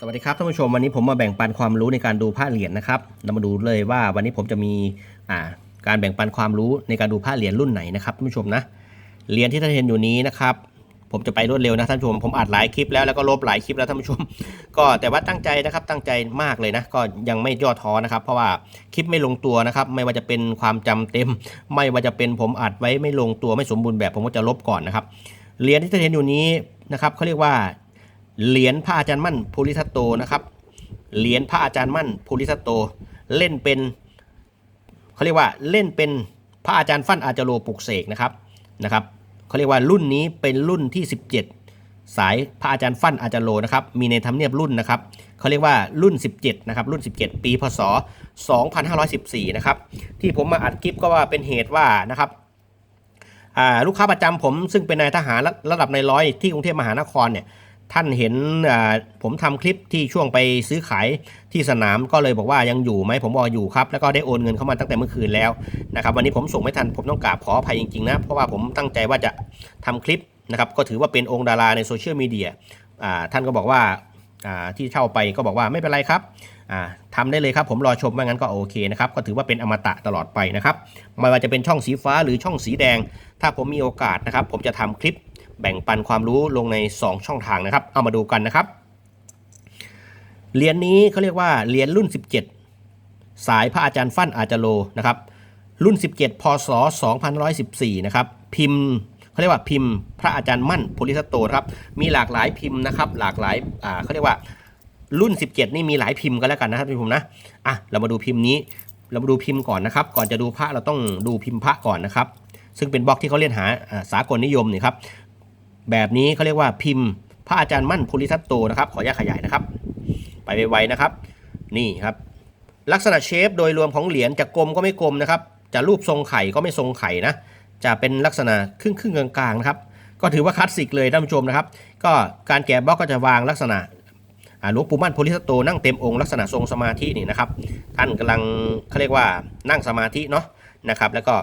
สวัสดีครับท่านผู้ชมวันนี้ผมมาแบ่งปันความรู้ในการดูพระเหรียญนะครับเรามาดูเลยว่าวันนี้ผมจะมีอ่าการแบ่งปันความรู้ในการดูพระเหรียญรุ่นไหนนะครับท่านผู้ชมนะเหรียญที่ท่านเห็นอยู่นี้นะครับ ผมจะไปรวดเร็วนะท่านผู้ชมผมอัดหลายคลิปแล้วแล้วก็ลบหลายคลิปแล้วท่านผู้ชม ก็แต่ว่าตั้งใจนะครับตั้งใจมากเลยนะก็ยังไม่ย่อท้อนะครับ เพราะว่าคลิปไม่ลงตัวนะครับ ไม่ว่าจะเป็นความจำเต็ม ไม่ว่าจะเป็นผมอัดไว้ไม่ลงตัวไม่สมบูรณ์แบบผมก็จะลบก่อนนะครับเหรียญที่ท่านเห็นอยู่นี้นะครับเขาเรียกว่า เหรียญพระอาจารย์มั่นภูริทัตโตนะครับ เหรียญพระอาจารย์มั่นภูริทัตโต เล่นเป็นเขาเรียกว่าเล่นเป็นพระอาจารย์ฟั่นอาจารโลปลุกเสกนะครับนะครับเขาเรียกว่ารุ่นนี้เป็นรุ่นที่ 17 สายพระอาจารย์ฟั่นอาจารโลนะครับมีในทำเนียบรุ่นนะครับเขาเรียกว่ารุ่น 17นะครับรุ่น 17 ปีพศ 2514นะครับที่ผมมาอัดคลิปก็ว่าเป็นเหตุว่านะครับลูกค้าประจำผมซึ่งเป็นนายทหารระระดับในร้อยที่กรุงเทพมหานครเนี่ย ท่านเห็นผมทำคลิปที่ช่วงไปซื้อขายที่สนามก็เลยบอกว่ายังอยู่ไหมผมบอกอยู่ครับ แล้วก็ได้โอนเงินเข้ามาตั้งแต่เมื่อคืนแล้วนะครับวันนี้ผมส่งไม่ทันผมต้องกราบขออภัยจริงๆนะเพราะว่าผมตั้งใจว่าจะทำคลิปนะครับก็ถือว่าเป็นองค์ดาราในโซเชียลมีเดียท่านก็บอกว่าที่เช่าไปก็บอกว่าไม่เป็นไรครับอ่าทำได้เลยครับผมรอชมว่างั้นก็โอเคนะครับก็ถือว่าเป็นอมตะตลอดไปนะครับไม่ว่าจะเป็นช่องสีฟ้าหรือช่องสีแดง ถ้าผมมีโอกาสนะครับผมจะทำคลิป แบ่งปันความรู้ลงใน 2 ช่องทางนะครับ เอามาดูกันนะครับ เหรียญนี้เขาเรียกว่าเหรียญรุ่น 17 สายพระอาจารย์ฟั่นอาจารโลนะครับ รุ่น 17 พศ2114 นะครับ พิมพ์เขาเรียกว่าพิมพ์พระอาจารย์มั่นโพลิสโตครับ มีหลากหลายพิมพ์นะครับ หลากหลายอ่าเขาเรียกว่ารุ่น 17 นี่มีหลายพิมพ์กันแล้วกันนะครับท่ผมนะ อะ เรามาดูพิมพ์นี้ เรามาดูพิมพ์ก่อนนะครับ ก่อนจะดูพระเราต้องดูพิมพ์พระก่อนนะครับ ซึ่งเป็นบล็อกที่เขาเล่นหาอ่าสากลนิยมนี่ครับ แบบนี้เขาเรียกว่าพิมพ์ พระอาจารย์มั่นภูริทัตโตนะครับขออนุญาตขยายนะครับ ไปไวๆนะครับ นี่ครับ ลักษณะเชฟโดยรวมของเหรียญจะกลมก็ไม่กลมนะครับ จะรูปทรงไข่ก็ไม่ทรงไข่นะ จะเป็นลักษณะครึ่งครึ่งกลางๆนะครับ ก็ถือว่าคลาสสิกเลยท่านผู้ชมนะครับ ก็การแกะบล็อกก็จะวางลักษณะหลวงปู่มั่นโพลิทัตโตนั่งเต็มองค์ลักษณะทรงสมาธินี่นะครับ ท่านกำลังเขาเรียกว่านั่งสมาธิเนาะนะครับ แล้วก็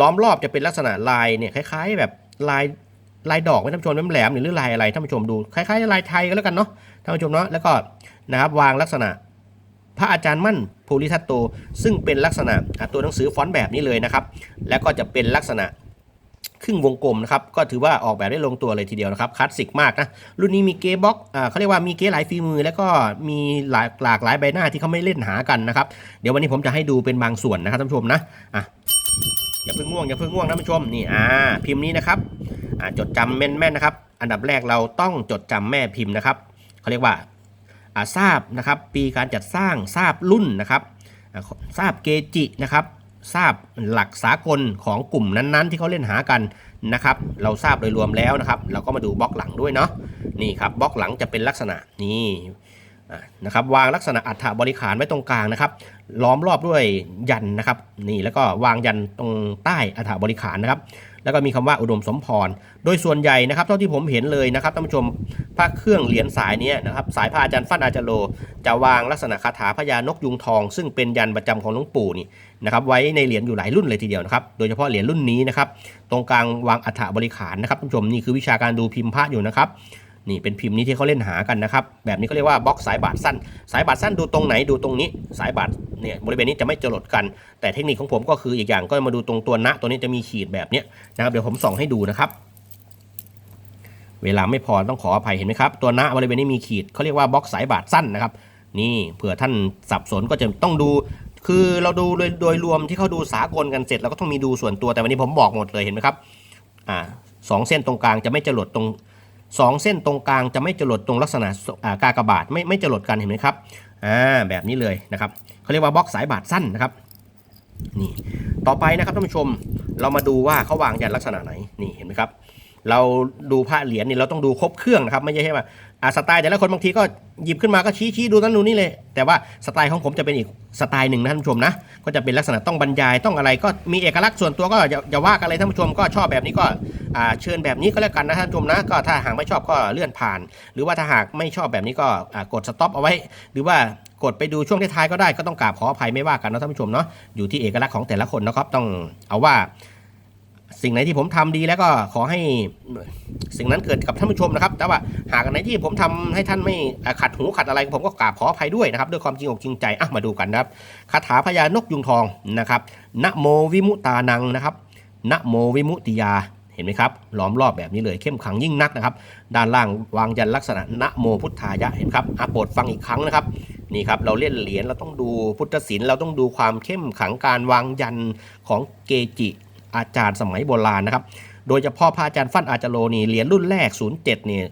ล้อมรอบจะเป็นลักษณะลายเนี่ยคล้าย ๆ แบบลาย ลายดอกไว้ท่านผู้ชมแหลมหรือลายอะไรท่านผู้ชมดูคล้ายๆลายไทยก็แล้วกันเนาะท่านผู้ชมเนาะแล้วก็นะครับวางลักษณะ พระอาจารย์มั่นภูริทัตโต ซึ่งเป็นลักษณะตัวหนังสือฟอนต์แบบนี้เลยนะครับ แล้วก็จะเป็นลักษณะครึ่งวงกลมนะครับก็ถือว่าออกแบบได้ลงตัวเลยทีเดียวนะครับคลาสสิกมากนะรุ่นนี้มีเกบ็อกเขาเรียกว่ามีเกหลายฝีมือ แล้วก็มีหลากหลากหลายใบหน้าที่เขาไม่เล่นหากันนะครับเดี๋ยววันนี้ผมจะให้ดูเป็นบางส่วนนะครับท่านผู้ชมนะอะอย่าเพิ่งง่วงอย่าเพิ่งง่วงท่านผู้ชมนี่อ่าพิมพ์นี้นะครับ จดจำแม่นๆนะครับ อันดับแรกเราต้องจดจำแม่พิมพ์นะครับเขาเรียกว่าทราบนะครับ ปีการจัดสร้างทราบรุ่นนะครับทราบเกจินะครับทราบหลักสากลของกลุ่มนั้นๆ ที่เขาเล่นหากันนะครับ เราทราบโดยรวมแล้วนะครับ เราก็มาดูบล็อกหลังด้วยเนาะนี่ครับบล็อกหลังจะเป็นลักษณะนี่นะครับวางลักษณะอัฐบริขารไว้ตรงกลางนะครับ ล้อมรอบด้วยยันนะครับ นี่แล้วก็วางยันตรงใต้อัฐบริขารนะครับ แล้วก็มีคำว่าอุดมสมพร โดยส่วนใหญ่นะครับ เท่าที่ผมเห็นเลยนะครับท่านผู้ชมพระเครื่องเหรียญสายนี้นะครับ สายพระอาจารย์ฟันอาจารย์โล จะวางลักษณะคาถาพญานกยุงทอง ซึ่งเป็นยันประจำของหลวงปู่นี่นะครับ ไว้ในเหรียญอยู่หลายรุ่นเลยทีเดียวนะครับ โดยเฉพาะเหรียญรุ่นนี้นะครับ ตรงกลางวางอัฐบริขารนะครับท่านผู้ชมนี่คือวิชาการดูพิมพ์พระอยู่นะครับ นี่เป็นพิมพ์นี้ที่เขาเล่นหากันนะครับ แบบนี้เขาเรียกว่าบล็อกสายบาดสั้น สายบาดสั้นดูตรงไหนดูตรงนี้ สายบาดเนี่ยบริเวณนี้จะไม่จรดกัน แต่เทคนิคของผมก็คืออีกอย่างก็มาดูตรงตัวณตัวนี้จะมีขีดแบบนี้นะครับเดี๋ยวผมส่องให้ดูนะครับ เวลาไม่พอต้องขออภัยเห็นไหมครับ ตัวณบริเวณนี้มีขีดเขาเรียกว่าบล็อกสายบาดสั้นนะครับ นี่เผื่อท่านสับสนก็จะต้องดูคือเราดูโดยโดยรวมที่เขาดูสากลกันเสร็จเราก็ต้องมีดูส่วนตัวแต่วันนี้ผมบอกหมดเลยเห็นไหมครับอ่าสองเส้นตรงกลางจะไม่จรดตรง สองเส้นตรงกลางจะไม่จรดตรงลักษณะอ่ากากบาทไม่ไม่จรดกันเห็นไหมครับอ่าแบบนี้เลยนะครับเขาเรียกว่าบล็อกสายบาดสั้นนะครับนี่ต่อไปนะครับท่านผู้ชมเรามาดูว่าเขาวางยันลักษณะไหนนี่เห็นไหมครับ เราดูพระเหรียญนี่เราต้องดูครบเครื่องนะครับไม่ใช่แค่ว่าอ่าสไตล์แต่ละคนบางทีก็หยิบขึ้นมาก็ชี้ชี้ดูนั่นดูนี่เลย แต่ว่าสไตล์ของผมจะเป็นอีกสไตล์หนึ่งนะท่านผู้ชมนะก็จะเป็นลักษณะต้องบรรยายต้องอะไรก็มีเอกลักษณ์ส่วนตัวก็อย่าอย่าว่ากันเลยท่านผู้ชมก็ชอบแบบนี้ก็อ่าเชิญแบบนี้ก็แล้วกันนะท่านผู้ชมนะก็ถ้าหากไม่ชอบก็เลื่อนผ่าน หรือว่าถ้าหากไม่ชอบแบบนี้ก็อ่ากดสต็อปเอาไว้ หรือว่ากดไปดูช่วงท้ายๆก็ได้ก็ต้องกราบขออภัยไม่ว่ากันนะท่านผู้ชมเนาะอยู่ที่เอกลักษณ์ของแต่ละคนนะครับต้องเอาว่า สิ่งไหนที่ผมทำดีแล้วก็ขอให้สิ่งนั้นเกิดกับท่านผู้ชมนะครับ แต่ว่าหากอันไหนที่ผมทำให้ท่านไม่ขัดหูขัดอะไรผมก็กราบขออภัยด้วยนะครับ ด้วยความจริงอกจริงใจอะมาดูกันนะครับคาถาพญานกยุงทองนะครับนะโมวิมุตานังนะครับนะโมวิมุติยาเห็นไหมครับล้อมรอบแบบนี้เลยเข้มขังยิ่งนักนะครับ ด้านล่างวางยันลักษณะนะโมพุทธายะเห็นครับอะโปรดฟังอีกครั้งนะครับนี่ครับเราเล่นเหรียญเราต้องดูพุทธศิลป์เราต้องดูความเข้มขังการวางยันของเกจิ อาจารย์สมัยโบราณนะครับ โดยเฉพาะพระอาจารย์ฟั่นอาจารโลนี่เหรียญรุ่นแรก 07เนี่ย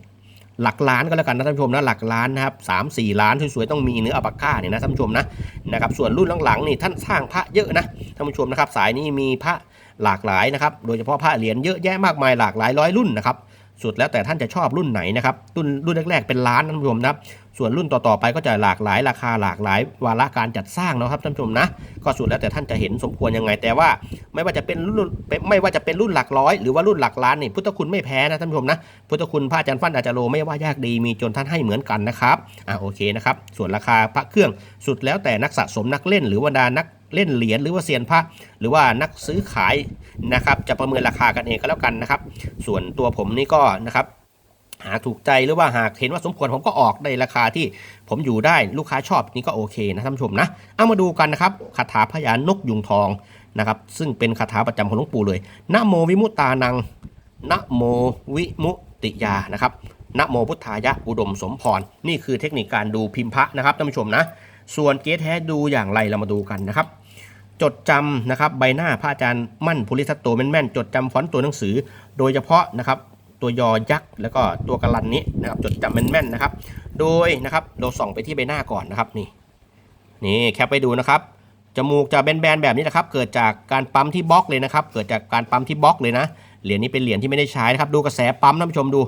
หลักล้านก็แล้วกันนะท่านผู้ชมนะหลักล้านนะครับสามสี่ล้านสวยๆต้องมีเนื้ออัปาก้าเนี่ยนะท่านผู้ชมนะนะครับส่วนรุ่นหลังๆนี่ท่านสร้างพระเยอะนะท่านผู้ชมนะครับสายนี้มีพระหลากหลายนะครับโดยเฉพาะพระเหรียญเยอะแยะมากมายหลากหลายร้อยรุ่นนะครับ สุดแล้วแต่ท่านจะชอบรุ่นไหนนะครับ รุ่นรุ่นแรกๆเป็นล้านท่านผู้ชมนะครับ ส่วนรุ่นต่อๆไปก็จะหลากหลายราคาหลากหลายวาระการจัดสร้างนะครับท่านผู้ชมนะ ก็สุดแล้วแต่ท่านจะเห็นสมควรยังไง แต่ว่าไม่ว่าจะเป็นรุ่นไม่ว่าจะเป็นรุ่นหลักร้อยหรือว่ารุ่นหลักล้านนี่พุทธคุณไม่แพ้นะท่านผู้ชมนะ พุทธคุณพระอาจารย์ฟันอาจารย์โลไม่ว่ายากดีมีจนท่านให้เหมือนกันนะครับ อ่าโอเคนะครับ ส่วนราคาพระเครื่องสุดแล้วแต่นักสะสมนักเล่น หรือว่าดานัก เล่นเหรียญหรือว่าเซียนพระหรือว่านักซื้อขายนะครับ จะประเมินราคากันเองก็แล้วกันนะครับ ส่วนตัวผมนี่ก็นะครับหาถูกใจหรือว่าหากเห็นว่าสมควรผมก็ออกในราคาที่ผมอยู่ได้ลูกค้าชอบนี่ก็โอเคนะท่านผู้ชมนะเอามาดูกันนะครับคาถาพญานกยุงทองนะครับ ซึ่งเป็นคาถาประจำของหลวงปู่เลยนะโมวิมุตตานังนะโมวิมุตติยานะครับนะโมพุทธายะอุดมสมพร นี่คือเทคนิคการดูพิมพ์พระนะครับท่านผู้ชมนะ ส่วนเกสแท้ดูอย่างไรเรามาดูกันนะครับ จดจำนะครับใบหน้าพระอาจารย์มั่นภูริทัตโตแม่นๆจดจำฟอนต์ตัวหนังสือ โดยเฉพาะนะครับตัวยอยักษ์แล้วก็ตัวกระลันนี้นะครับจดจำแม่นๆนะครับ โดยนะครับเราส่องไปที่ใบหน้าก่อนนะครับนี่นี่แคปไปดูนะครับจมูกจะแบนๆแบบนี้นะครับ เกิดจากการปั๊มที่บล็อกเลยนะครับ เกิดจากการปั๊มที่บล็อกเลยนะเหรียญนี้เป็นเหรียญที่ไม่ได้ใช้นะครับ ดูกระแสปั๊มท่านผู้ชมดู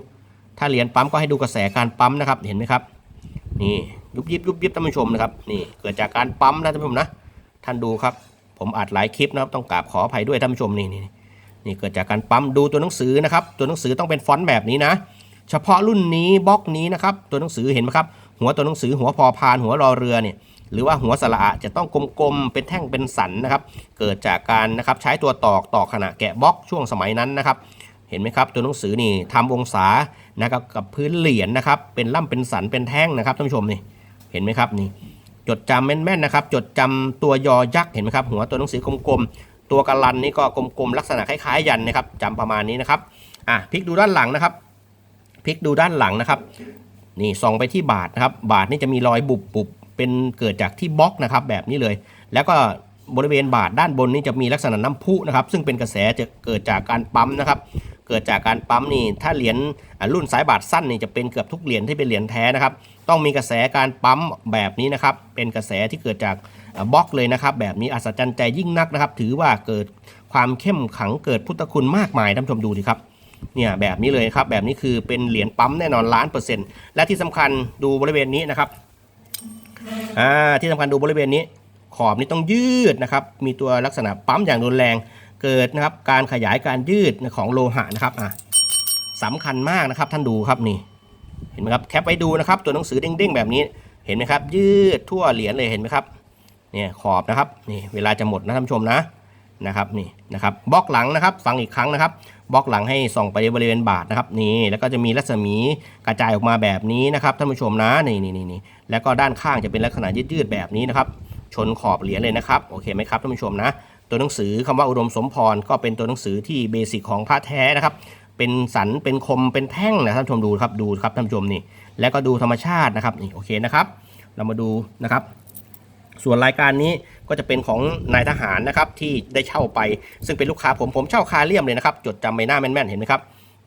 ถ้าเหรียญปั๊มก็ให้ดูกระแสการปั๊มนะครับเห็นไหมครับ นี่ยุบยิบยุบยิบท่านผู้ชมนะครับนี่เกิดจากการปั๊มนะท่านผู้ชมนะท่านดูครับ ผมอัดหลายคลิปนะครับต้องกราบขออภัยด้วยท่านผู้ชมนี่นี่นี่เกิดจากการปั๊มดูตัวหนังสือนะครับ ตัวหนังสือต้องเป็นฟอนต์แบบนี้นะ เฉพาะรุ่นนี้บล็อกนี้นะครับตัวหนังสือเห็นไหมครับ หัวตัวหนังสือหัวพอพานหัวรอเรือเนี่ยหรือว่าหัวสระอะจะต้องกลมๆ เป็นแท่งเป็นสันนะครับ เกิดจากการนะครับใช้ตัวตอกตอกขณะแกะบล็อกช่วงสมัยนั้นนะครับ เห็นไหมครับตัวหนังสือนี่ทำองศานะครับกับพื้นเหรียญนะครับ เป็นล่ำเป็นสันเป็นแท่งนะครับท่านผู้ชมนี่เห็นไหมครับนี่ จดจำแม่นๆนะครับ จดจำตัวยอยักษ์เห็นไหมครับ หัวตัวหนังสือกลมๆ ตัวกระลันนี่ก็กลมๆ ลักษณะคล้ายๆยันนะครับจำประมาณนี้นะครับอะพลิกดูด้านหลังนะครับพลิกดูด้านหลังนะครับ นี่ส่องไปที่บาทนะครับ บาทนี่จะมีรอยบุบๆเป็นเกิดจากที่บล็อกนะครับ แบบนี้เลย แล้วก็ บริเวณบาทด้านบนนี่จะมีลักษณะน้ำพุนะครับซึ่งเป็นกระแสจะเกิดจากการปั๊มนะครับเกิดจากการปั๊มนี่ถ้าเหรียญรุ่นสายบาทสั้นนี่จะเป็นเกือบทุกเหรียญที่เป็นเหรียญแท้นะครับ ต้องมีกระแสการปั๊มแบบนี้นะครับ เป็นกระแสที่เกิดจากบล็อกเลยนะครับ แบบนี้อัศจรรย์ใจยิ่งนักนะครับ ถือว่าเกิดความเข้มขังเกิดพุทธคุณมากมายท่านชมดูสิครับเนี่ยแบบนี้เลยครับแบบนี้คือเป็นเหรียญปั๊มแน่นอนล้านเปอร์เซ็นต์และที่สำคัญดูบริเวณนี้นะครับอ่าที่สำคัญดูบริเวณนี้ ขอบนี้ต้องยืดนะครับ มีตัวลักษณะปั๊มอย่างรุนแรง เกิดนะครับการขยายการยืดของโลหะนะครับอะสำคัญมากนะครับท่านดูครับนี่ เห็นไหมครับแคปไว้ดูนะครับ ตัวหนังสือเด้งๆแบบนี้เห็นไหมครับ ยืดทั่วเหรียญเลยเห็นไหมครับเนี่ยขอบนะครับนี่เวลาจะหมดนะท่านผู้ชมนะนะครับนี่นะครับบล็อกหลังนะครับฟังอีกครั้งนะครับบล็อกหลังให้ส่องไปบริเวณบาทนะครับนี่แล้วก็จะมีรัศมีกระจายออกมาแบบนี้นะครับท่านผู้ชมนะนี่นี่นี่นี่แล้วก็ด้านข้างจะเป็นลักษณะยืดๆแบบนี้นะครับ ชนขอบเหรียญเลยนะครับโอเคไหมครับท่านผู้ชมนะ ตัวหนังสือคำว่าอุดมสมพรก็เป็นตัวหนังสือที่เบสิกของพระแท้นะครับเป็นสันเป็นคมเป็นแท่งนะท่านผู้ชมดูครับดูครับท่านผู้ชมนี่ แล้วก็ดูธรรมชาตินะครับนี่โอเคนะครับ เรามาดูนะครับ ส่วนรายการนี้ก็จะเป็นของนายทหารนะครับที่ได้เช่าไป ซึ่งเป็นลูกค้าผมผมเช่าคาเลียมเลยนะครับ จดจำใบหน้าแม่นๆเห็นไหมครับ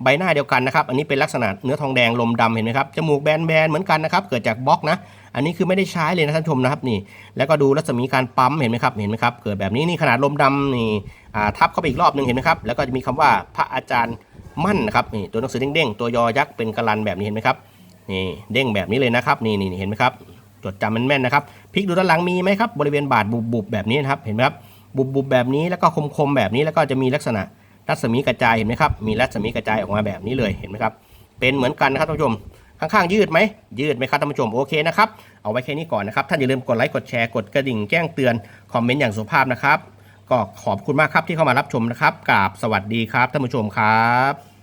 ใบหน้าเดียวกันนะครับ อันนี้เป็นลักษณะเนื้อทองแดงลมดำเห็นไหมครับจมูกแบนๆเหมือนกันนะครับ เกิดจากบล็อกนะ อันนี้คือไม่ได้ใช้เลยนะท่านชมนะครับนี่ แล้วก็ดูรัศมีการปั๊มเห็นไหมครับเห็นไหมครับเกิดแบบนี้นี่ขนาดลมดำนี่ทับเข้าไปอีกรอบหนึ่งเห็นไหมครับแล้วก็จะมีคำว่าพระอาจารย์มั่นนะครับนี่ตัวหนังสือเด้งๆตัวยอยักษ์เป็นกระลันแบบนี้เห็นไหมครับนี่เด้งแบบนี้เลยนะครับนี่นี่เห็นไหมครับจดจำมันแม่นนะครับพลิกดูด้านหลังมีไหมครับบริเวณบาดบุบๆแบบนี้นะครับเห็นไหมครับบุบๆแบบนี้แล้วก็คมๆแบบนี้แล้วก็จะมีลักษณะ รัศมีกระจายเห็นไหมครับ มีรัศมีกระจายออกมาแบบนี้เลยเห็นไหมครับ เป็นเหมือนกันนะครับท่านผู้ชม ข้างๆ ยืดไหม ยืดไหมครับท่านผู้ชม โอเคนะครับ เอาไว้แค่นี้ก่อนนะครับ ท่านอย่าลืมกดไลค์ กดแชร์ กดกระดิ่ง แจ้งเตือน คอมเมนต์อย่างสุภาพนะครับ ก็ขอบคุณมากครับที่เข้ามารับชมนะครับกราบสวัสดีครับท่านผู้ชมครับ